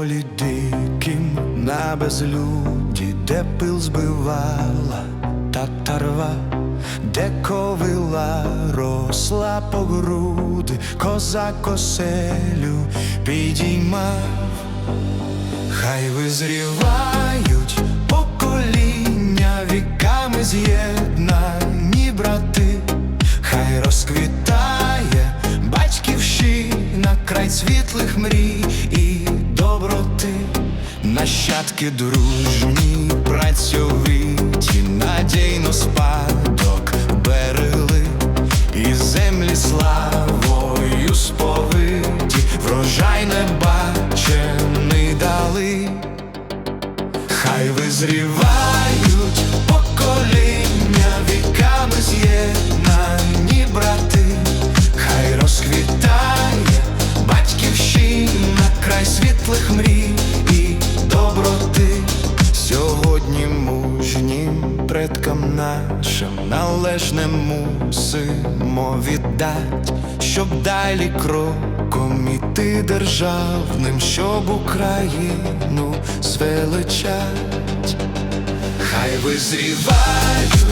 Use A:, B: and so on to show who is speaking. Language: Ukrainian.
A: полі диким на безлюді, де пил збивала татарва, де ковила росла по груди, козак оселю підіймав. Хай визрівають покоління віками з'єднані край світлих мрій і доброти, нащадки дружні, працьовиті, надійно спадок берегли, і землі славою сповиті, врожай небачений дали. Хай визрівають покоління мужнім предкам нашим належне мусимо віддать, щоб далі кроком іти державним, щоб Україну звеличать. Хай визрівають